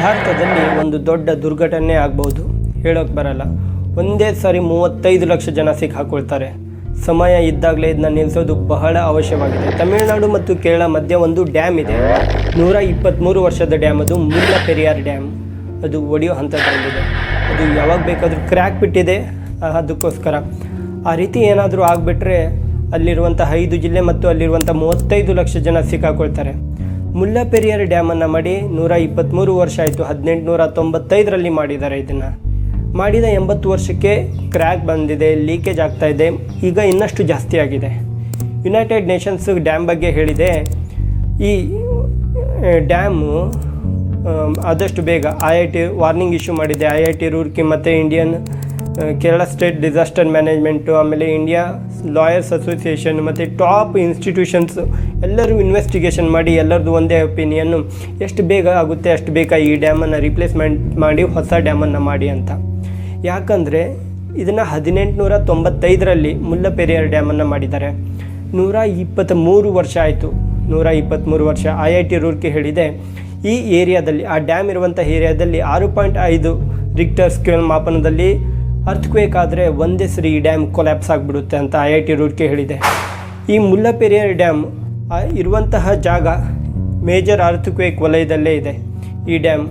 ಭಾರತದಲ್ಲಿ ಒಂದು ದೊಡ್ಡ ದುರ್ಘಟನೆ ಆಗ್ಬೋದು ಹೇಳೋಕೆ ಬರಲ್ಲ. ಒಂದೇ ಸಾರಿ ಮೂವತ್ತೈದು ಲಕ್ಷ ಜನ ಸಿಕ್ಕಾಕೊಳ್ತಾರೆ ಸಮಯ ಇದ್ದಾಗಲೇ ಇದನ್ನ ನಿಲ್ಲಿಸೋದು ಬಹಳ ಅವಶ್ಯವಾಗಿದೆ. ತಮಿಳುನಾಡು ಮತ್ತು ಕೇರಳ ಮಧ್ಯೆ ಒಂದು ಡ್ಯಾಮ್ ಇದೆ. ನೂರ ಇಪ್ಪತ್ತ್ಮೂರು ವರ್ಷದ ಡ್ಯಾಮ್ ಅದು ಮುಲ್ಲ ಪೆರಿಯಾರ್ ಡ್ಯಾಮ್. ಅದು ಒಡೆಯೋ ಹಂತದಲ್ಲಿದೆ. ಅದು ಯಾವಾಗ ಬೇಕಾದರೂ ಕ್ರ್ಯಾಕ್ ಬಿಟ್ಟಿದೆ. ಅದಕ್ಕೋಸ್ಕರ. ಆ ರೀತಿ ಏನಾದರೂ ಆಗಿಬಿಟ್ರೆ ಅಲ್ಲಿರುವಂಥ ಐದು ಜಿಲ್ಲೆ ಮತ್ತು ಅಲ್ಲಿರುವಂಥ ಮೂವತ್ತೈದು ಲಕ್ಷ ಜನ ಸಿಕ್ಕಾಕೊಳ್ತಾರೆ ಮುಲ್ಲಪೆರಿಯಾರ್ ಡ್ಯಾಮನ್ನು ಮಾಡಿ ನೂರ ಇಪ್ಪತ್ತ್ಮೂರು ವರ್ಷ ಆಯಿತು. ಹದಿನೆಂಟುನೂರ ತೊಂಬತ್ತೈದರಲ್ಲಿ ಮಾಡಿದ್ದಾರೆ ಇದನ್ನು ಮಾಡಿದ ಎಂಬತ್ತು ವರ್ಷಕ್ಕೆ ಕ್ರ್ಯಾಕ್ ಬಂದಿದೆ, ಲೀಕೇಜ್ ಆಗ್ತಾ ಇದೆ, ಈಗ ಇನ್ನಷ್ಟು ಜಾಸ್ತಿ ಆಗಿದೆ. ಯುನೈಟೆಡ್ ನೇಷನ್ಸ್ ಡ್ಯಾಮ್ ಬಗ್ಗೆ ಹೇಳಿದೆ. ಈ ಡ್ಯಾಮು ಆದಷ್ಟು ಬೇಗ I I T warning issue ಮಾಡಿದೆ. ಐ ಐ ಟಿ ರೂರ್ಕಿ ಮತ್ತು Indian Kerala state disaster management, ಆಮೇಲೆ ಇಂಡಿಯಾ ಲಾಯರ್ಸ್ ಅಸೋಸಿಯೇಷನ್ ಮತ್ತು ಟಾಪ್ ಇನ್ಸ್ಟಿಟ್ಯೂಷನ್ಸ್ ಎಲ್ಲರೂ ಇನ್ವೆಸ್ಟಿಗೇಷನ್ ಮಾಡಿ, ಎಲ್ಲರದ್ದು ಒಂದೇ ಒಪಿನಿಯನ್ನು ಎಷ್ಟು ಬೇಗ ಆಗುತ್ತೆ, ಅಷ್ಟು ಬೇಗ ಈ ಡ್ಯಾಮನ್ನು ರಿಪ್ಲೇಸ್ಮೆಂಟ್ ಮಾಡಿ, ಹೊಸ ಡ್ಯಾಮನ್ನು ಮಾಡಿ ಅಂತ. ಯಾಕಂದರೆ, ಇದನ್ನು ಹದಿನೆಂಟುನೂರ ತೊಂಬತ್ತೈದರಲ್ಲಿ ಮುಲ್ಲಪೆರಿಯಾರ್ ಡ್ಯಾಮನ್ನು ಮಾಡಿದ್ದಾರೆ. ನೂರ ಇಪ್ಪತ್ತ್ಮೂರು ವರ್ಷ ಆಯಿತು. ನೂರ ಇಪ್ಪತ್ತ್ಮೂರು ವರ್ಷ. ಐ ಐ ಟಿ ರೂರ್ಕಿ ಹೇಳಿದೆ, ಈ ಏರಿಯಾದಲ್ಲಿ, ಆ ಡ್ಯಾಮ್ ಇರುವಂಥ ಏರಿಯಾದಲ್ಲಿ ಆರು ಪಾಯಿಂಟ್ ಐದು ರಿಕ್ಟರ್ ಸ್ಕೇಲ್ ಮಾಪನದಲ್ಲಿ ಅರ್ಥಕ್ವೇಕ್ ಆದರೆ ಒಂದೇ ಸರಿ ಈ ಡ್ಯಾಮ್ ಕೊಲ್ಯಾಪ್ಸ್ ಆಗಿಬಿಡುತ್ತೆ ಅಂತ ಐ ಐ ಟಿ ರೂರ್ಕಿ ಹೇಳಿದೆ. ಈ ಮುಲ್ಲಪೆರಿಯಾರ್ ಡ್ಯಾಮ್ ಇರುವಂತಹ ಜಾಗ ಮೇಜರ್ ಅರ್ಥಕ್ವೇಕ್ ವಲಯದಲ್ಲೇ ಇದೆ. ಈ ಡ್ಯಾಮ್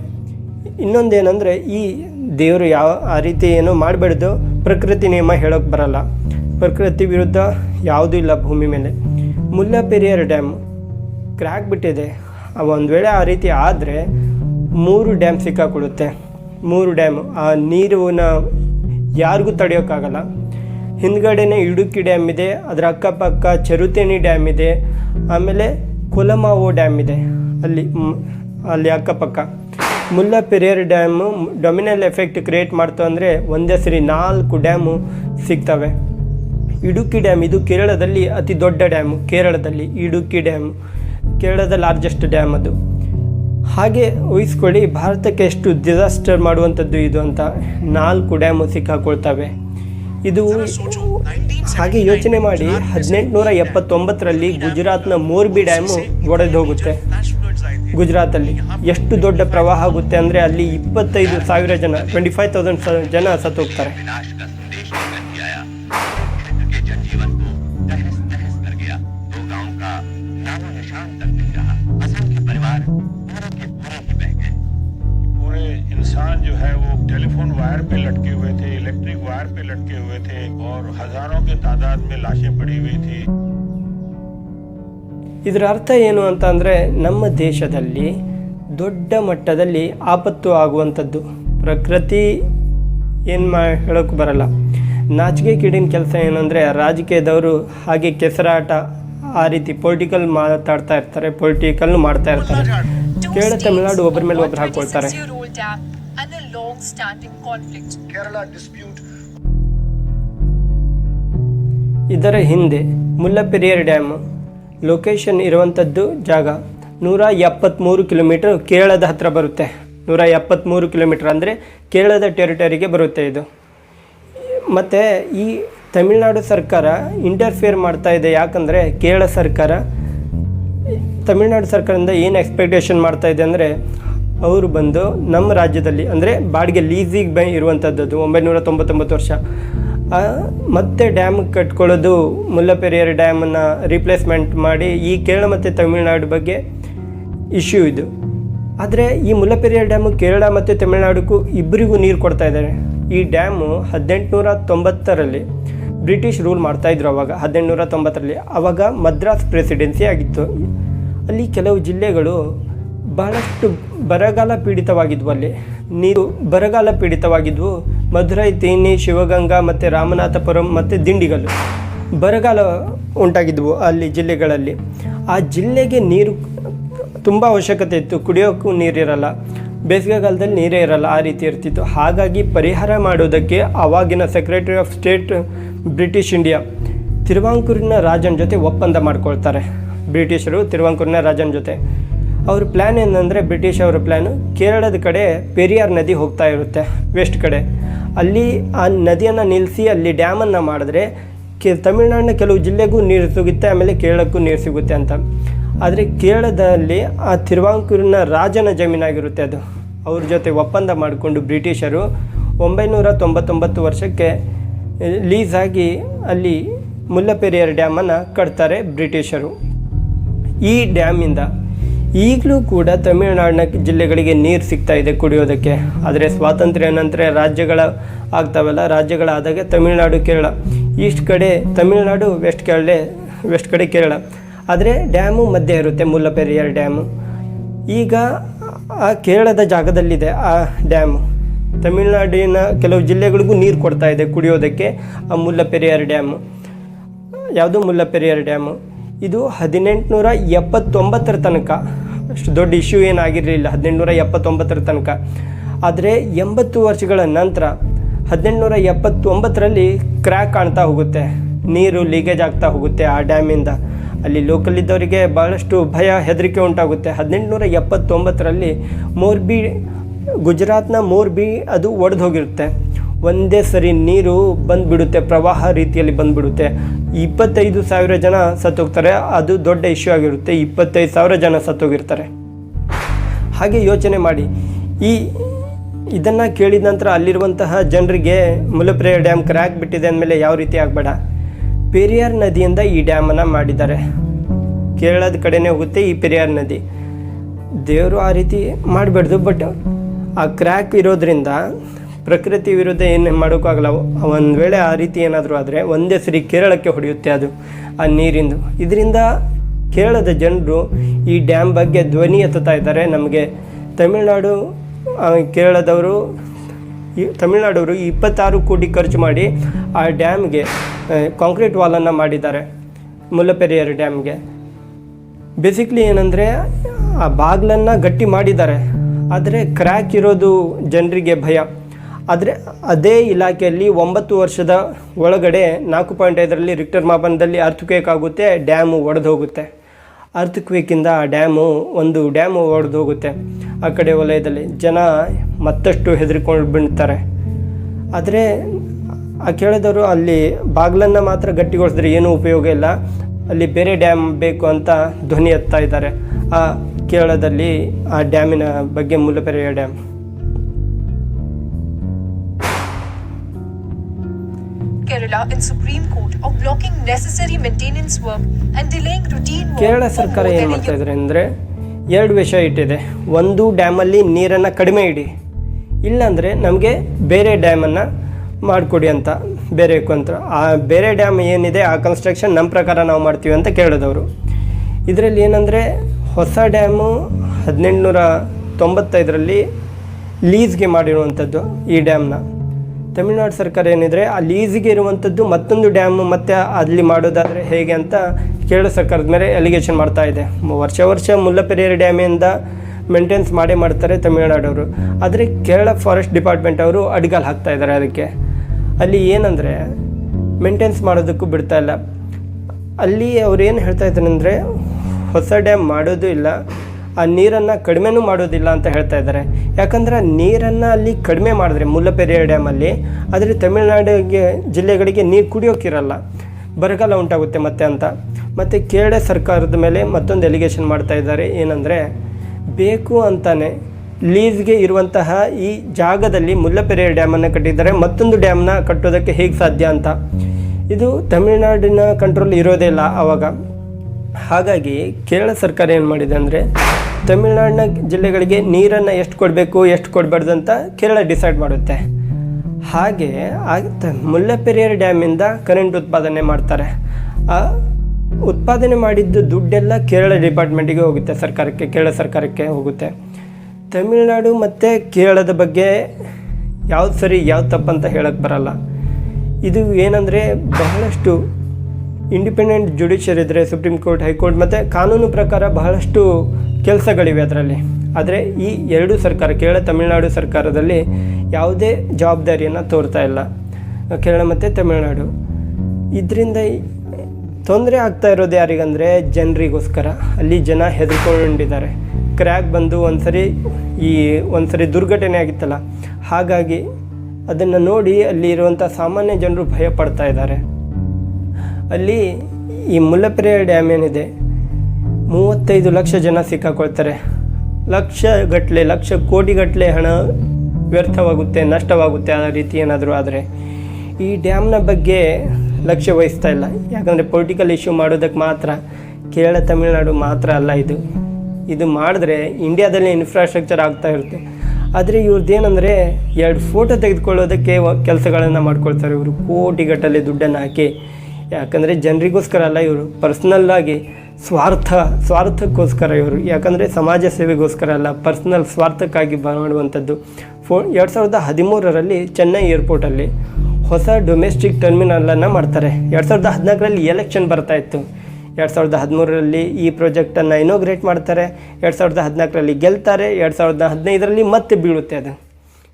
ಇನ್ನೊಂದೇನೆಂದರೆ, ಈ ದೇವರು ಯಾವ, ಆ ರೀತಿ ಏನೋ ಮಾಡಬಾರ್ದು ಪ್ರಕೃತಿ ನಿಯಮ ಹೇಳೋಕ್ಕೆ ಬರಲ್ಲ. ಪ್ರಕೃತಿ ವಿರುದ್ಧ ಯಾವುದೂ ಇಲ್ಲ ಭೂಮಿ ಮೇಲೆ. ಮುಲ್ಲಪೆರಿಯಾರ್ ಡ್ಯಾಮ್ ಕ್ರ್ಯಾಕ್ ಬಿಟ್ಟಿದೆ. ಒಂದು ವೇಳೆ ಆ ರೀತಿ ಆದರೆ ಮೂರು ಡ್ಯಾಮ್ ಸಿಕ್ಕಾಕೊಡುತ್ತೆ. ಮೂರು ಡ್ಯಾಮ್ ಆ ನೀರಿನ ಯಾರಿಗೂ ತಡೆಯೋಕ್ಕಾಗಲ್ಲ. ಹಿಂದ್ಗಡೆನೇ ಇಡುಕಿ ಡ್ಯಾಮ್ ಇದೆ, ಅದರ ಅಕ್ಕಪಕ್ಕ ಚರುತೇನಿ ಡ್ಯಾಮ್ ಇದೆ ಆಮೇಲೆ ಕೊಲಮಾವೋ ಡ್ಯಾಮ್ ಇದೆ. ಅಲ್ಲಿ ಅಲ್ಲಿ ಅಕ್ಕಪಕ್ಕ. Mulla Periyar dam domino effect create ಮಾಡ್ತು ಅಂದರೆ ಒಂದೇ ಸರಿ ನಾಲ್ಕು ಡ್ಯಾಮು ಸಿಗ್ತವೆ. ಇಡುಕ್ಕಿ ಡ್ಯಾಮ್, ಇದು ಕೇರಳದಲ್ಲಿ ಅತಿ ದೊಡ್ಡ ಡ್ಯಾಮು, ಕೇರಳದಲ್ಲಿ ಇಡುಕ್ಕಿ ಡ್ಯಾಮ್, ಕೇರಳದ ಲಾರ್ಜೆಸ್ಟ್ ಡ್ಯಾಮ್ ಅದು. ಹಾಗೆ ಊಹಿಸ್ಕೊಳ್ಳಿ, ಭಾರತಕ್ಕೆ ಎಷ್ಟು ಡಿಸಾಸ್ಟರ್ ಮಾಡುವಂಥದ್ದು ಇದು ಅಂತ ನಾಲ್ಕು ಡ್ಯಾಮು ಸಿಕ್ಕಾಕೊಳ್ತವೆ. ಇದು ಹಾಗೆ ಯೋಚನೆ ಮಾಡಿ ಹದಿನೆಂಟುನೂರ ಎಪ್ಪತ್ತೊಂಬತ್ತರಲ್ಲಿ ಗುಜರಾತ್ನ ಮೋರ್ಬಿ ಡ್ಯಾಮು ಒಡೆದು ಹೋಗುತ್ತೆ. ಗುಜರಾತಲ್ಲಿ ಎಷ್ಟು ದೊಡ್ಡ ಪ್ರವಾಹ ಆಗುತ್ತೆ ಅಂದರೆ ಅಲ್ಲಿ ಇಪ್ಪತ್ತೈದು ಸಾವಿರ ಜನ ಟ್ವೆಂಟಿ ಫೈವ್ ತೌಸಂಡ್ ಜನ ಸತ್ತೋಗ್ತಾರೆ. पे लटके हुए थे और हजारों के तादाद में लाशें पड़ी हुई थी ಇದರ ಅರ್ಥ ಏನು ಅಂತ ಅಂದರೆ ನಮ್ಮ ದೇಶದಲ್ಲಿ ದೊಡ್ಡ ಮಟ್ಟದಲ್ಲಿ ಆಪತ್ತು ಆಗುವಂಥದ್ದು ಪ್ರಕೃತಿ ಏನು ಮಾ ಹೇಳೋಕ್ಕೆ ಬರಲ್ಲ ನಾಚಿಕೆ ಕಿಡಿನ ಕೆಲಸ ಏನಂದರೆ ರಾಜಕೀಯದವರು ಹಾಗೆ ಕೆಸರಾಟ ಆ ರೀತಿ ಪೊಲಿಟಿಕಲ್ ಮಾತಾಡ್ತಾ ಇರ್ತಾರೆ ಪೊಲಿಟಿಕಲ್ ಮಾಡ್ತಾ ಇರ್ತಾರೆ ಕೇರಳ ತಮಿಳುನಾಡು ಒಬ್ಬರ ಮೇಲೆ ಒಬ್ಬರು ಹಾಕ್ಕೊಳ್ತಾರೆ old dam and a long-standing conflict. Kerala dispute ಇದರ ಹಿಂದೆ ಮುಲ್ಲಪೆರಿಯರ್ ಡ್ಯಾಮ್. ಲೊಕೇಶನ್ ಇರುವಂಥದ್ದು ಜಾಗ ನೂರ ಎಪ್ಪತ್ತ್ಮೂರು ಕಿಲೋಮೀಟರ್ ಕೇರಳದ ಹತ್ತಿರ ಬರುತ್ತೆ. ನೂರ ಎಪ್ಪತ್ತ್ಮೂರು ಕಿಲೋಮೀಟರ್ ಅಂದರೆ ಕೇರಳದ ಟೆರಿಟರಿಗೆ ಬರುತ್ತೆ ಇದು. ಮತ್ತು ಈ ತಮಿಳುನಾಡು ಸರ್ಕಾರ ಇಂಟರ್ಫಿಯರ್ ಮಾಡ್ತಾ ಇದೆ ಯಾಕಂದರೆ ಕೇರಳ ಸರ್ಕಾರ, ತಮಿಳುನಾಡು ಸರ್ಕಾರದಿಂದ ಏನು ಎಕ್ಸ್ಪೆಕ್ಟೇಷನ್ ಮಾಡ್ತಾ ಇದೆ ಅಂದರೆ ಅವರು ಬಂದು ನಮ್ಮ ರಾಜ್ಯದಲ್ಲಿ ಅಂದರೆ ಬಾಡಿಗೆ ಲೀಸಿಗೆ ಬೈ ಇರುವಂಥದ್ದು ಒಂಬೈನೂರ ತೊಂಬತ್ತೊಂಬತ್ತು ವರ್ಷ. ಮತ್ತೆ ಡ್ಯಾಮ್ ಕಟ್ಕೊಳ್ಳೋದು ಮುಲ್ಲಪೆರಿಯರ್ ಡ್ಯಾಮನ್ನು ರಿಪ್ಲೇಸ್ಮೆಂಟ್ ಮಾಡಿ ಈ ಕೇರಳ ಮತ್ತು ತಮಿಳುನಾಡು ಬಗ್ಗೆ ಇಶ್ಯೂ ಇದು. ಆದರೆ ಈ ಮುಲ್ಲಪೆರಿಯರ್ ಡ್ಯಾಮು ಕೇರಳ ಮತ್ತು ತಮಿಳುನಾಡಕ್ಕೂ ಇಬ್ಬರಿಗೂ ನೀರು ಕೊಡ್ತಾ ಇದ್ದಾರೆ ಈ ಡ್ಯಾಮು ಹದಿನೆಂಟುನೂರ ತೊಂಬತ್ತರಲ್ಲಿ ಬ್ರಿಟಿಷ್ ರೂಲ್ ಮಾಡ್ತಾಯಿದ್ರು ಅವಾಗ ಹದಿನೆಂಟುನೂರ ತೊಂಬತ್ತರಲ್ಲಿ ಆವಾಗ ಮದ್ರಾಸ್ ಪ್ರೆಸಿಡೆನ್ಸಿ ಆಗಿತ್ತು. ಅಲ್ಲಿ ಕೆಲವು ಜಿಲ್ಲೆಗಳು ಬಹಳಷ್ಟು ಬರಗಾಲ ಪೀಡಿತವಾಗಿದ್ವು ಅಲ್ಲಿ. ನೀರು ಬರಗಾಲ ಪೀಡಿತವಾಗಿದ್ವು ಮಧುರೈ, ತೇನಿ, ಶಿವಗಂಗಾ ಮತ್ತು ರಾಮನಾಥಪುರಂ ಮತ್ತು ದಿಂಡಿಗಲ್ಲು ಬರಗಾಲ ಉಂಟಾಗಿದ್ವು ಅಲ್ಲಿ ಜಿಲ್ಲೆಗಳಲ್ಲಿ. ಆ ಜಿಲ್ಲೆಗೆ ನೀರು ತುಂಬ ಅವಶ್ಯಕತೆ ಇತ್ತು. ಕುಡಿಯೋಕ್ಕೂ ನೀರಿರಲ್ಲ ಬೇಸಿಗೆಗಾಲದಲ್ಲಿ ನೀರೇ ಇರಲ್ಲ. ಆ ರೀತಿ ಇರ್ತಿತ್ತು. ಹಾಗಾಗಿ ಪರಿಹಾರ ಮಾಡೋದಕ್ಕೆ ಆವಾಗಿನ secretary of state British India ತಿರುವಾಂಕೂರಿನ ರಾಜನ ಜೊತೆ ಒಪ್ಪಂದ ಮಾಡ್ಕೊಳ್ತಾರೆ. ಬ್ರಿಟಿಷರು ತಿರುವಾಂಕೂರಿನ ರಾಜನ ಜೊತೆ. ಅವ್ರ ಪ್ಲ್ಯಾನ್ ಏನಂದರೆ ಬ್ರಿಟಿಷ್ ಅವರ ಪ್ಲ್ಯಾನು ಕೇರಳದ ಕಡೆ ಪೆರಿಯಾರ್ ನದಿ ಹೋಗ್ತಾ ಇರುತ್ತೆ ವೆಸ್ಟ್ ಕಡೆ. ಅಲ್ಲಿ ಆ ನದಿಯನ್ನು ನಿಲ್ಲಿಸಿ ಅಲ್ಲಿ ಡ್ಯಾಮನ್ನು ಮಾಡಿದ್ರೆ ಕೆ, ತಮಿಳ್ನಾಡಿನ ಕೆಲವು ಜಿಲ್ಲೆಗೂ ನೀರು ಸಿಗುತ್ತೆ, ಆಮೇಲೆ ಕೇರಳಕ್ಕೂ ನೀರು ಸಿಗುತ್ತೆ ಅಂತ. ಆದರೆ ಕೇರಳದಲ್ಲಿ ಆ ತಿರುವಾಂಕೂರಿನ ರಾಜನ ಜಮೀನಾಗಿರುತ್ತೆ ಅದು. ಅವ್ರ ಜೊತೆ ಒಪ್ಪಂದ ಮಾಡಿಕೊಂಡು ಬ್ರಿಟಿಷರು ಒಂಬೈನೂರ ತೊಂಬತ್ತೊಂಬತ್ತು ವರ್ಷಕ್ಕೆ ಲೀಸ್ ಆಗಿ ಅಲ್ಲಿ ಮುಲ್ಲಪೆರಿಯಾರ್ ಡ್ಯಾಮನ್ನು ಕಟ್ತಾರೆ ಬ್ರಿಟಿಷರು. ಈ ಡ್ಯಾಮಿಂದ ಈಗಲೂ ಕೂಡ ತಮಿಳುನಾಡಿನ ಜಿಲ್ಲೆಗಳಿಗೆ ನೀರು ಸಿಗ್ತಾ ಇದೆ ಕುಡಿಯೋದಕ್ಕೆ. ಆದರೆ ಸ್ವಾತಂತ್ರ್ಯ ನಂತರ ರಾಜ್ಯಗಳ ಆಗ್ತಾವಲ್ಲ ರಾಜ್ಯಗಳಾದಾಗ ತಮಿಳುನಾಡು ಕೇರಳ. ಈಸ್ಟ್ ಕಡೆ ತಮಿಳುನಾಡು, ವೆಸ್ಟ್ ಕೇರಳ ವೆಸ್ಟ್ ಕಡೆ ಕೇರಳ. ಆದರೆ ಡ್ಯಾಮು ಮಧ್ಯೆ ಇರುತ್ತೆ, ಮುಲ್ಲಪೆರಿಯಾರ್ ಡ್ಯಾಮು. ಈಗ ಆ ಕೇರಳದ ಜಾಗದಲ್ಲಿದೆ ಆ ಡ್ಯಾಮು. ತಮಿಳುನಾಡಿನ ಕೆಲವು ಜಿಲ್ಲೆಗಳಿಗೂ ನೀರು ಕೊಡ್ತಾ ಇದೆ ಕುಡಿಯೋದಕ್ಕೆ, ಆ ಮುಲ್ಲಪೆರಿಯಾರ್ ಡ್ಯಾಮು. ಯಾವುದು ಮುಲ್ಲಪೆರಿಯಾರ್ ಡ್ಯಾಮು. ಇದು ಹದಿನೆಂಟುನೂರ ಎಪ್ಪತ್ತೊಂಬತ್ತರ ತನಕ. ಅಷ್ಟು ದೊಡ್ಡ ಇಶ್ಯೂ ಏನಾಗಿರಲಿಲ್ಲ, ಹದಿನೆಂಟುನೂರ ಎಪ್ಪತ್ತೊಂಬತ್ತರ ತನಕ. ಆದರೆ ಎಂಬತ್ತು ವರ್ಷಗಳ ನಂತರ ಹದಿನೆಂಟುನೂರ ಎಪ್ಪತ್ತೊಂಬತ್ತರಲ್ಲಿ ಕ್ರ್ಯಾಕ್ ಕಾಣ್ತಾ ಹೋಗುತ್ತೆ. ನೀರು ಲೀಕೇಜ್ ಆಗ್ತಾ ಹೋಗುತ್ತೆ ಆ ಡ್ಯಾಮಿಂದ ಅಲ್ಲಿ ಲೋಕಲ್ ಇದ್ದವರಿಗೆ ಭಾಳಷ್ಟು ಭಯ, ಹೆದರಿಕೆ ಉಂಟಾಗುತ್ತೆ. ಹದಿನೆಂಟುನೂರ ಎಪ್ಪತ್ತೊಂಬತ್ತರಲ್ಲಿ ಮೋರ್ಬಿ, ಗುಜರಾತ್ನ ಮೋರ್ಬಿ ಅದು ಒಡೆದು ಹೋಗಿರುತ್ತೆ. ಒಂದೇ ಸರಿ ನೀರು ಬಂದುಬಿಡುತ್ತೆ, ಪ್ರವಾಹ ರೀತಿಯಲ್ಲಿ ಬಂದುಬಿಡುತ್ತೆ. ಇಪ್ಪತ್ತೈದು ಸಾವಿರ ಜನ ಸತ್ತೋಗ್ತಾರೆ, ಅದು ದೊಡ್ಡ ಇಶ್ಯೂ ಆಗಿರುತ್ತೆ. ಇಪ್ಪತ್ತೈದು ಸಾವಿರ ಜನ ಸತ್ತೋಗಿರ್ತಾರೆ. ಹಾಗೆ ಯೋಚನೆ ಮಾಡಿ. ಈ ಇದನ್ನು ಕೇಳಿದ ನಂತರ ಅಲ್ಲಿರುವಂತಹ ಜನರಿಗೆ ಮುಲಪ್ರೇಯ ಡ್ಯಾಮ್ ಕ್ರ್ಯಾಕ್ ಬಿಟ್ಟಿದೆ ಅಂದಮೇಲೆ ಯಾವ ರೀತಿ ಆಗಬೇಡ. ಪೆರಿಯಾರ್ ನದಿಯಿಂದ ಈ ಡ್ಯಾಮನ್ನು ಮಾಡಿದ್ದಾರೆ. ಕೇರಳದ ಕಡೆನೇ ಹೋಗುತ್ತೆ ಈ ಪೆರಿಯಾರ್ ನದಿ. ದೇವರು ಆ ರೀತಿ ಮಾಡಬಾರ್ದು ಬಟ್ ಆ ಕ್ರ್ಯಾಕ್ ಇರೋದ್ರಿಂದ ಪ್ರಕೃತಿ ವಿರುದ್ಧ ಏನು ಮಾಡೋಕ್ಕಾಗಲ್ಲ ಒಂದು ವೇಳೆ ಆ ರೀತಿ ಏನಾದರೂ ಆದರೆ ಒಂದೇ ಸರಿ ಕೇರಳಕ್ಕೆ ಹೊಡೆಯುತ್ತೆ ಅದು, ಆ ನೀರಿಂದು. ಇದರಿಂದ ಕೇರಳದ ಜನರು ಈ ಡ್ಯಾಮ್ ಬಗ್ಗೆ ಧ್ವನಿ ಎತ್ತುತ್ತಾ ಇದ್ದಾರೆ. ನಮಗೆ ತಮಿಳುನಾಡು ಕೇರಳದವರು ಈ ತಮಿಳುನಾಡವರು ಇಪ್ಪತ್ತಾರು ಕೋಟಿ ಖರ್ಚು ಮಾಡಿ ಆ ಡ್ಯಾಮ್ಗೆ ಕಾಂಕ್ರೀಟ್ ವಾಲನ್ನು ಮಾಡಿದ್ದಾರೆ, ಮುಲ್ಲಪೆರಿಯರ್ ಡ್ಯಾಮ್ಗೆ. ಬೇಸಿಕ್ಲಿ ಏನಂದರೆ ಆ ಬಾಗಿಲನ್ನು ಗಟ್ಟಿ ಮಾಡಿದ್ದಾರೆ. ಆದರೆ ಕ್ರ್ಯಾಕ್ ಇರೋದು ಜನರಿಗೆ ಭಯ. ಆದರೆ ಅದೇ ಇಲಾಖೆಯಲ್ಲಿ ಒಂಬತ್ತು ವರ್ಷದ ಒಳಗಡೆ ನಾಲ್ಕು ಪಾಯಿಂಟ್ ಐದರಲ್ಲಿ ರಿಕ್ಟರ್ ಮಾಪನದಲ್ಲಿ ಅರ್ಥಕ್ವೇಕ್ ಆಗುತ್ತೆ ಡ್ಯಾಮು ಒಡೆದು ಹೋಗುತ್ತೆ. ಅರ್ಥಕ್ವೇಕಿಂದ ಆ ಡ್ಯಾಮು ಒಂದು ಡ್ಯಾಮು ಒಡೆದು ಹೋಗುತ್ತೆ ಆ ಕಡೆ ವಲಯದಲ್ಲಿ. ಜನ ಮತ್ತಷ್ಟು ಹೆದರಿಕೊಂಡು ಬಿಡ್ತಾರೆ. ಆದರೆ ಆ ಕೇಳಿದವರು ಅಲ್ಲಿ ಬಾಗಿಲನ್ನು ಮಾತ್ರ ಗಟ್ಟಿಗೊಳಿಸಿದ್ರೆ ಏನೂ ಉಪಯೋಗ ಇಲ್ಲ. ಅಲ್ಲಿ ಬೇರೆ ಡ್ಯಾಮ್ ಬೇಕು ಅಂತ ಧ್ವನಿ ಎತ್ತಾ ಇದ್ದಾರೆ. ಆ ಕೇರಳದಲ್ಲಿ ಆ ಡ್ಯಾಮಿನ ಬಗ್ಗೆ Mullaperiyar dam Kerala in Supreme Court of blocking necessary maintenance work and delaying routine work Kerala ಸರ್ಕಾರ ಏನು ಮಾಡ್ತಾ. ಇದ್ದಾರೆ ಅಂದರೆ ಎರಡು ವಿಷಯ ಇಟ್ಟಿದೆ. ಒಂದು ಡ್ಯಾಮಲ್ಲಿ ನೀರನ್ನು ಕಡಿಮೆ ಇಡಿ. ಇಲ್ಲಾಂದರೆ ನಮಗೆ ಬೇರೆ ಡ್ಯಾಮನ್ನು ಮಾಡಿಕೊಡಿ ಅಂತ ಬೇರೆ ಅಂತ ಆ ಬೇರೆ ಡ್ಯಾಮ್ ಏನಿದೆ ಆ ಕನ್ಸ್ಟ್ರಕ್ಷನ್ ನಮ್ಮ ಪ್ರಕಾರ ನಾವು ಮಾಡ್ತೀವಿ ಅಂತ ಕೇಳಿದವರು ಇದರಲ್ಲಿ ಏನಂದರೆ ಹೊಸ ಡ್ಯಾಮು ಹದಿನೆಂಟುನೂರ ತೊಂಬತ್ತೈದರಲ್ಲಿ ಲೀಸ್ಗೆ ಮಾಡಿರುವಂಥದ್ದು ಈ ಡ್ಯಾಮ್ನ ತಮಿಳುನಾಡು ಸರ್ಕಾರ ಏನಿದ್ರೆ ಆ ಲೀಸಿಗೆ ಇರುವಂಥದ್ದು ಮತ್ತೊಂದು ಡ್ಯಾಮು ಮತ್ತೆ ಅಲ್ಲಿ ಮಾಡೋದಾದರೆ ಹೇಗೆ ಅಂತ ಕೇರಳ ಸರ್ಕಾರದ ಮೇಲೆ ಎಲಿಗೇಷನ್ ಮಾಡ್ತಾ ಇದೆ. ವರ್ಷ ವರ್ಷ ಮುಲ್ಲಪೆರಿಯರ್ ಡ್ಯಾಮಿಂದ ಮೇಂಟೆನ್ಸ್ ಮಾಡೇ ಮಾಡ್ತಾರೆ ತಮಿಳುನಾಡವರು. ಆದರೆ ಕೇರಳ ಫಾರೆಸ್ಟ್ ಡಿಪಾರ್ಟ್ಮೆಂಟ್ ಅವರು ಅಡ್ಗಾಲು ಹಾಕ್ತಾ ಇದ್ದಾರೆ ಅದಕ್ಕೆ. ಅಲ್ಲಿ ಏನಂದರೆ ಮೇಂಟೆನ್ಸ್ ಮಾಡೋದಕ್ಕೂ ಬಿಡ್ತಾ ಇಲ್ಲ. ಅಲ್ಲಿ ಅವ್ರು ಏನು ಹೇಳ್ತಾ ಇದ್ದಾರೆ ಅಂದರೆ ಹೊಸ ಡ್ಯಾಮ್ ಮಾಡೋದು ಇಲ್ಲ. ಆ ನೀರನ್ನು ಕಡಿಮೆನೂ ಮಾಡೋದಿಲ್ಲ ಅಂತ ಹೇಳ್ತಾ ಇದ್ದಾರೆ. ಯಾಕಂದರೆ ನೀರನ್ನು ಅಲ್ಲಿ ಕಡಿಮೆ ಮಾಡಿದ್ರೆ ಮುಲ್ಲಪೆರಿಯಾರ್ ಡ್ಯಾಮಲ್ಲಿ, ಆದರೆ ತಮಿಳುನಾಡಿಗೆ, ಜಿಲ್ಲೆಗಳಿಗೆ ನೀರು ಕುಡಿಯೋಕ್ಕಿರಲ್ಲ ಬರಗಾಲ ಉಂಟಾಗುತ್ತೆ ಮತ್ತೆ ಅಂತ. ಮತ್ತು ಕೇರಳ ಸರ್ಕಾರದ ಮೇಲೆ ಮತ್ತೊಂದು ಎಲಿಗೇಷನ್ ಮಾಡ್ತಾ ಇದ್ದಾರೆ. ಏನಂದರೆ, ಬೇಕು ಅಂತಾನೆ ಲೀಸ್ಗೆ ಇರುವಂತಹ ಈ ಜಾಗದಲ್ಲಿ ಮುಲ್ಲಪೆರಿಯ ಡ್ಯಾಮನ್ನು ಕಟ್ಟಿದ್ದಾರೆ. ಮತ್ತೊಂದು ಡ್ಯಾಮ್ನ ಕಟ್ಟೋದಕ್ಕೆ ಹೇಗೆ ಸಾಧ್ಯ ಅಂತ. ಇದು ತಮಿಳುನಾಡಿನ ಕಂಟ್ರೋಲ್ ಇರೋದೇ ಇಲ್ಲ ಆವಾಗ ಹಾಗಾಗಿ ಕೇರಳ ಸರ್ಕಾರ ಏನು ಮಾಡಿದೆ ಅಂದರೆ ತಮಿಳುನಾಡಿನ ಜಿಲ್ಲೆಗಳಿಗೆ ನೀರನ್ನು ಎಷ್ಟು ಕೊಡಬೇಕು, ಎಷ್ಟು ಕೊಡಬಾರ್ದು ಅಂತ ಕೇರಳ ಡಿಸೈಡ್ ಮಾಡುತ್ತೆ. ಹಾಗೆ ಆಗ ತ- ಮುಲ್ಲಪೆರಿಯಾರ್ ಡ್ಯಾಮಿಂದ ಕರೆಂಟ್ ಉತ್ಪಾದನೆ ಮಾಡ್ತಾರೆ. ಆ ಉತ್ಪಾದನೆ ಮಾಡಿದ್ದು ದುಡ್ಡೆಲ್ಲ ಕೇರಳ ಡಿಪಾರ್ಟ್ಮೆಂಟಿಗೆ ಹೋಗುತ್ತೆ, ಸರ್ಕಾರಕ್ಕೆ, ಕೇರಳ ಸರ್ಕಾರಕ್ಕೆ ಹೋಗುತ್ತೆ. ತಮಿಳುನಾಡು ಮತ್ತು ಕೇರಳದ ಬಗ್ಗೆ ಯಾವ್ದು ಸರಿ, ಯಾವ್ದು ತಪ್ಪಂತ ಹೇಳಕ್ಕೆ ಬರಲ್ಲ. ಇದು ಏನಂದರೆ ಬಹಳಷ್ಟು ಇಂಡಿಪೆಂಡೆಂಟ್ ಜುಡಿಷಿಯರ್ ಇದ್ದರೆ ಸುಪ್ರೀಂ ಕೋರ್ಟ್, ಹೈಕೋರ್ಟ್ ಮತ್ತು ಕಾನೂನು ಪ್ರಕಾರ ಬಹಳಷ್ಟು ಕೆಲಸಗಳಿವೆ ಅದರಲ್ಲಿ. ಆದರೆ ಈ ಎರಡೂ ಸರ್ಕಾರ, ಕೇರಳ ತಮಿಳುನಾಡು ಸರ್ಕಾರದಲ್ಲಿ ಯಾವುದೇ ಜವಾಬ್ದಾರಿಯನ್ನು ತೋರ್ತಾ ಇಲ್ಲ. ಕೇರಳ ಮತ್ತು ತಮಿಳುನಾಡು. ಇದರಿಂದ ತೊಂದರೆ ಆಗ್ತಾ ಇರೋದು ಯಾರಿಗಂದರೆ ಜನರಿಗೋಸ್ಕರ. ಅಲ್ಲಿ ಜನ ಹೆದರ್ಕೊಂಡಿದ್ದಾರೆ. ಕ್ರ್ಯಾಕ್ ಬಂದು ಒಂದ್ಸರಿ ಈ ಒಂದ್ಸರಿ ದುರ್ಘಟನೆ ಆಗಿತ್ತಲ್ಲ, ಹಾಗಾಗಿ ಅದನ್ನು ನೋಡಿ ಅಲ್ಲಿ ಇರುವಂಥ ಸಾಮಾನ್ಯ ಜನರು ಭಯ ಪಡ್ತಾ ಇದ್ದಾರೆ. ಅಲ್ಲಿ ಈ ಮುಲ್ಲಪ್ರಿಯ ಡ್ಯಾಮ್ ಏನಿದೆ, ಮೂವತ್ತೈದು ಲಕ್ಷ ಜನ ಸಿಕ್ಕಾಕೊಳ್ತಾರೆ. ಲಕ್ಷ ಗಟ್ಟಲೆ ಲಕ್ಷ ಕೋಟಿಗಟ್ಟಲೆ ಹಣ ವ್ಯರ್ಥವಾಗುತ್ತೆ, ನಷ್ಟವಾಗುತ್ತೆ ಆ ರೀತಿ ಏನಾದರೂ ಆದರೆ. ಈ ಡ್ಯಾಮ್ನ ಬಗ್ಗೆ ಲಕ್ಷ್ಯ ವಹಿಸ್ತಾ ಇಲ್ಲ. ಯಾಕಂದರೆ ಪೊಲಿಟಿಕಲ್ ಇಶ್ಯೂ ಮಾಡೋದಕ್ಕೆ ಮಾತ್ರ, ಕೇರಳ, ತಮಿಳುನಾಡು ಮಾತ್ರ ಅಲ್ಲ ಇದು. ಇದು ಮಾಡಿದ್ರೆ ಇಂಡಿಯಾದಲ್ಲಿ ಇನ್ಫ್ರಾಸ್ಟ್ರಕ್ಚರ್ ಆಗ್ತಾ ಇರುತ್ತೆ. ಆದರೆ ಇವ್ರದ್ದೇನೆಂದರೆ ಎರಡು ಫೋಟೋ ತೆಗೆದುಕೊಳ್ಳೋದಕ್ಕೆ ಕೆಲಸಗಳನ್ನು ಮಾಡ್ಕೊಳ್ತಾರೆ. ಇವರು ಕೋಟಿಗಟ್ಟಲೆ ದುಡ್ಡನ್ನು ಹಾಕಿ ಯಾಕಂದರೆ ಜನರಿಗೋಸ್ಕರ ಅಲ್ಲ ಇವರು. ಪರ್ಸ್ನಲ್ಲಾಗಿ ಸ್ವಾರ್ಥ, ಸ್ವಾರ್ಥಕ್ಕೋಸ್ಕರ ಇವರು. ಯಾಕಂದರೆ ಸಮಾಜ ಸೇವೆಗೋಸ್ಕರ ಅಲ್ಲ ಪರ್ಸ್ನಲ್ ಸ್ವಾರ್ಥಕ್ಕಾಗಿ ಮಾಡುವಂಥದ್ದು. ಫೋ ಎರಡು ಸಾವಿರದ ಹದಿಮೂರರಲ್ಲಿ ಚೆನ್ನೈ ಏರ್ಪೋರ್ಟಲ್ಲಿ ಹೊಸ ಡೊಮೆಸ್ಟಿಕ್ ಟರ್ಮಿನಲನ್ನು ಮಾಡ್ತಾರೆ. ಎರಡು ಸಾವಿರದ ಹದಿನಾಲ್ಕರಲ್ಲಿ ಎಲೆಕ್ಷನ್ ಬರ್ತಾ ಇತ್ತು. ಎರಡು ಸಾವಿರದ ಹದಿಮೂರರಲ್ಲಿ ಈ ಪ್ರಾಜೆಕ್ಟನ್ನು ಇನೋಗ್ರೇಟ್ ಮಾಡ್ತಾರೆ. ಎರಡು ಸಾವಿರದ ಹದಿನಾಲ್ಕರಲ್ಲಿ ಗೆಲ್ತಾರೆ. ಎರಡು ಸಾವಿರದ ಹದಿನೈದರಲ್ಲಿ ಮತ್ತೆ ಬೀಳುತ್ತೆ ಅದು.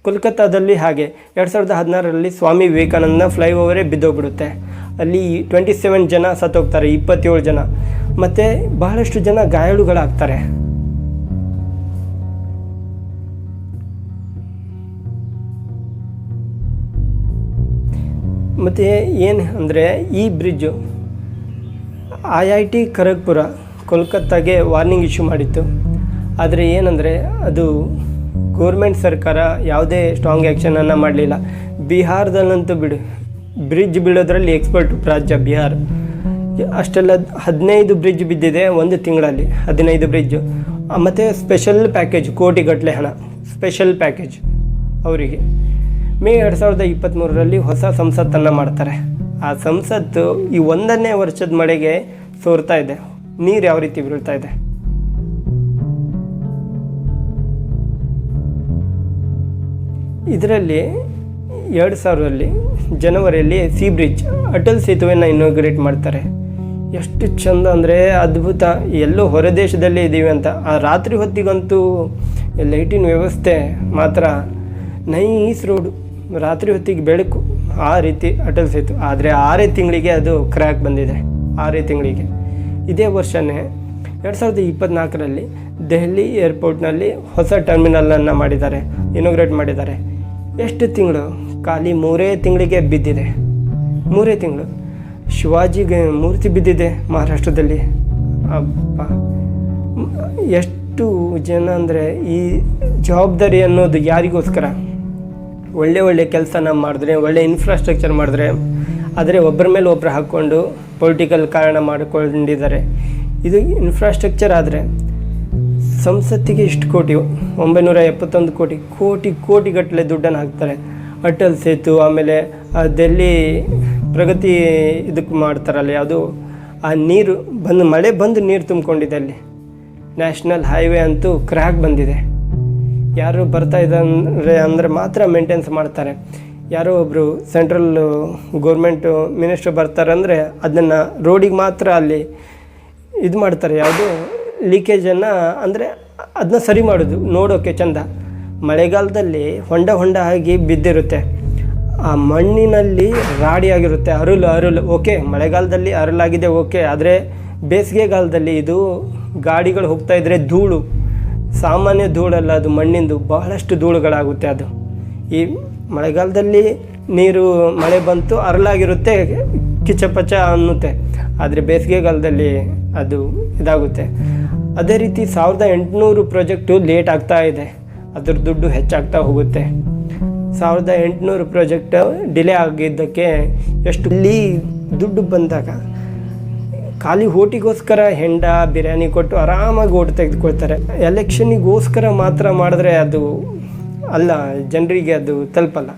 ಕೋಲ್ಕತ್ತಾದಲ್ಲಿ ಹಾಗೆ. ಎರಡು ಸಾವಿರದ ಹದಿನಾರರಲ್ಲಿ ಸ್ವಾಮಿ ವಿವೇಕಾನಂದ ಫ್ಲೈಓವರೇ ಬಿದ್ದೋಗ್ಬಿಡುತ್ತೆ. ಅಲ್ಲಿ ಟ್ವೆಂಟಿ ಸೆವೆನ್ ಜನ ಸತ್ತೋಗ್ತಾರೆ, ಇಪ್ಪತ್ತೇಳು ಜನ. ಮತ್ತು ಬಹಳಷ್ಟು ಜನ ಗಾಯಾಳುಗಳಾಗ್ತಾರೆ. ಮತ್ತು ಏನು ಅಂದರೆ ಈ bridge I I T Kharagpur ಕೋಲ್ಕತ್ತಾಗೆ warning issue ಮಾಡಿತ್ತು. ಆದರೆ ಏನಂದರೆ ಅದು ಗೋರ್ಮೆಂಟ್ ಸರ್ಕಾರ ಯಾವುದೇ ಸ್ಟ್ರಾಂಗ್ ಆ್ಯಕ್ಷನನ್ನು ಮಾಡಲಿಲ್ಲ. ಬಿಹಾರದಲ್ಲಂತೂ ಬಿಡು ಬ್ರಿಡ್ಜ್ ಬೀಳೋದ್ರಲ್ಲಿ ಎಕ್ಸ್ಪರ್ಟ್ ರಾಜ್ಯ ಬಿಹಾರ್. ಅಷ್ಟೆಲ್ಲ ಹದಿನೈದು ಬ್ರಿಡ್ಜ್ ಬಿದ್ದಿದೆ ಒಂದು ತಿಂಗಳಲ್ಲಿ, ಹದಿನೈದು ಬ್ರಿಡ್ಜ್. ಮತ್ತು ಸ್ಪೆಷಲ್ ಪ್ಯಾಕೇಜ್ ಕೋಟಿಗಟ್ಟಲೆ ಹಣ. ಸ್ಪೆಷಲ್ ಪ್ಯಾಕೇಜ್ ಅವರಿಗೆ. ಮೇ ಎರಡು ಸಾವಿರದ ಇಪ್ಪತ್ತ್ಮೂರರಲ್ಲಿ ಹೊಸ ಸಂಸತ್ತನ್ನು ಮಾಡ್ತಾರೆ. ಆ ಸಂಸತ್ತು ಈ ಒಂದನೇ ವರ್ಷದ ಮಳೆಗೆ ಸೋರ್ತಾ ಇದೆ. ನೀರು ಯಾವ ರೀತಿ ಬೀಳ್ತಾ ಇದೆ? ಇದರಲ್ಲಿ ಎರಡು ಸಾವಿರದಲ್ಲಿ ಜನವರಿಯಲ್ಲಿ ಸಿ ಬ್ರಿಡ್ಜ್ ಅಟಲ್ ಸೇತುವೆಯನ್ನು ಇನಾಗ್ರೇಟ್ ಮಾಡ್ತಾರೆ. ಎಷ್ಟು ಚಂದ ಅಂದರೆ ಅದ್ಭುತ. ಎಲ್ಲೋ ಹೊರದೇಶದಲ್ಲೇ ಇದ್ದೀವಿ ಅಂತ. ಆ ರಾತ್ರಿ ಹೊತ್ತಿಗಂತೂ ಲೈಟಿನ ವ್ಯವಸ್ಥೆ ಮಾತ್ರ. ನೈಸ್ ರೋಡು ರಾತ್ರಿ ಹೊತ್ತಿಗೆ ಬೆಳಕು. ಆ ರೀತಿ ಅಟಲ್ ಸೇತು. ಆದರೆ ಆರೇ ತಿಂಗಳಿಗೆ ಅದು ಕ್ರ್ಯಾಕ್ ಬಂದಿದೆ. ಆರೇ ತಿಂಗಳಿಗೆ. ಇದೇ ವರ್ಷವೇ ಎರಡು ಸಾವಿರದ ಇಪ್ಪತ್ತ್ನಾಲ್ಕರಲ್ಲಿ ದೆಹಲಿ ಏರ್ಪೋರ್ಟ್ನಲ್ಲಿ ಹೊಸ ಟರ್ಮಿನಲನ್ನು ಮಾಡಿದ್ದಾರೆ. ಇನೋಗ್ರೇಟ್ ಮಾಡಿದ್ದಾರೆ. ಎಷ್ಟು ತಿಂಗಳು? ಖಾಲಿ ಮೂರೇ ತಿಂಗಳಿಗೆ ಬಿದ್ದಿದೆ. ಮೂರೇ ತಿಂಗಳು. ಶಿವಾಜಿಗೆ ಮೂರ್ತಿ ಬಿದ್ದಿದೆ ಮಹಾರಾಷ್ಟ್ರದಲ್ಲಿ. ಅಪ್ಪ ಎಷ್ಟು ಜನ ಅಂದರೆ ಈ ಜವಾಬ್ದಾರಿ ಅನ್ನೋದು ಯಾರಿಗೋಸ್ಕರ? ಒಳ್ಳೆ ಒಳ್ಳೆ ಕೆಲಸನ ಮಾಡಿದ್ರೆ, ಒಳ್ಳೆ ಇನ್ಫ್ರಾಸ್ಟ್ರಕ್ಚರ್ ಮಾಡಿದ್ರೆ, ಆದರೆ ಒಬ್ಬರ ಮೇಲೆ ಒಬ್ಬರು ಹಾಕ್ಕೊಂಡು ಪೊಲಿಟಿಕಲ್ ಕಾರಣ ಮಾಡಿಕೊಂಡಿದ್ದಾರೆ. ಇದು ಇನ್ಫ್ರಾಸ್ಟ್ರಕ್ಚರ್ ಆದರೆ ಸಂಸತ್ತಿಗೆ ಇಷ್ಟು ಕೋಟಿ? ಒಂಬೈನೂರ ಎಪ್ಪತ್ತೊಂದು ಕೋಟಿ. ಕೋಟಿ, ಕೋಟಿಗಟ್ಟಲೆ ದುಡ್ಡನ್ನು ಹಾಕ್ತಾರೆ. ಅಟಲ್ ಸೇತು, ಆಮೇಲೆ ಡೆಲ್ಲಿ ಪ್ರಗತಿ ಇದಕ್ಕೆ ಮಾಡ್ತಾರಲ್ಲ, ಯಾವುದು? ಆ ನೀರು ಬಂದು, ಮಳೆ ಬಂದು ನೀರು ತುಂಬಿಕೊಂಡಿದೆ ಅಲ್ಲಿ. ನ್ಯಾಷನಲ್ ಹೈವೇ ಅಂತೂ ಕ್ರ್ಯಾಕ್ ಬಂದಿದೆ. ಯಾರು ಬರ್ತಾ ಇದ್ದಾರೆ ಅಂದರೆ ಮಾತ್ರ ಮೇಂಟೆನ್ಸ್ ಮಾಡ್ತಾರೆ. ಯಾರೋ ಒಬ್ಬರು ಸೆಂಟ್ರಲ್ ಗೌರ್ಮೆಂಟು ಮಿನಿಸ್ಟ್ರ್ ಬರ್ತಾರೆ ಅಂದರೆ ಅದನ್ನು ರೋಡಿಗೆ ಮಾತ್ರ ಅಲ್ಲಿ ಇದು ಮಾಡ್ತಾರೆ. ಯಾವುದು? ಲೀಕೇಜನ್ನು ಅಂದರೆ ಅದನ್ನ ಸರಿ ಮಾಡೋದು ನೋಡೋಕ್ಕೆ ಚಂದ. ಮಳೆಗಾಲದಲ್ಲಿ ಹೊಂಡ ಹೊಂಡ ಆಗಿ ಬಿದ್ದಿರುತ್ತೆ. ಆ ಮಣ್ಣಿನಲ್ಲಿ ರಾಡಿಯಾಗಿರುತ್ತೆ ಅರುಳು ಅರುಳು ಓಕೆ ಮಳೆಗಾಲದಲ್ಲಿ ಅರಳಾಗಿದೆ ಓಕೆ ಆದರೆ ಬೇಸಿಗೆಗಾಲದಲ್ಲಿ ಇದು ಗಾಡಿಗಳು ಹೋಗ್ತಾ ಇದ್ದರೆ ಧೂಳು. ಸಾಮಾನ್ಯ ಧೂಳಲ್ಲ ಅದು ಮಣ್ಣಿಂದು, ಬಹಳಷ್ಟು ಧೂಳುಗಳಾಗುತ್ತೆ ಅದು. ಈ ಮಳೆಗಾಲದಲ್ಲಿ ನೀರು, ಮಳೆ ಬಂತು, ಅರಳಾಗಿರುತ್ತೆ ಕಿಚಪಚ ಅನ್ನುತ್ತೆ. ಆದರೆ ಬೇಸಿಗೆಗಾಲದಲ್ಲಿ ಅದು ಇದಾಗುತ್ತೆ. ಅದೇ ರೀತಿ ಸಾವಿರದ ಎಂಟುನೂರು ಪ್ರಾಜೆಕ್ಟು ಲೇಟ್ ಆಗ್ತಾ ಇದೆ. ಅದ್ರ ದುಡ್ಡು ಹೆಚ್ಚಾಗ್ತಾ ಹೋಗುತ್ತೆ. ಸಾವಿರದ ಎಂಟುನೂರು ಪ್ರಾಜೆಕ್ಟ್ ಡಿಲೇ ಆಗಿದ್ದಕ್ಕೆ ಎಷ್ಟು ಇಲ್ಲಿ ದುಡ್ಡು ಬಂದಾಗ ಖಾಲಿ ಓಟಿಗೋಸ್ಕರ ಹೆಂಡ, ಬಿರಿಯಾನಿ ಕೊಟ್ಟು ಆರಾಮಾಗಿ ಓಟ್ ತೆಗೆದುಕೊಳ್ತಾರೆ. ಎಲೆಕ್ಷನಿಗೋಸ್ಕರ ಮಾತ್ರ ಮಾಡಿದ್ರೆ ಅದು ಅಲ್ಲ, ಜನರಿಗೆ ಅದು ತಲುಪಲ್ಲ.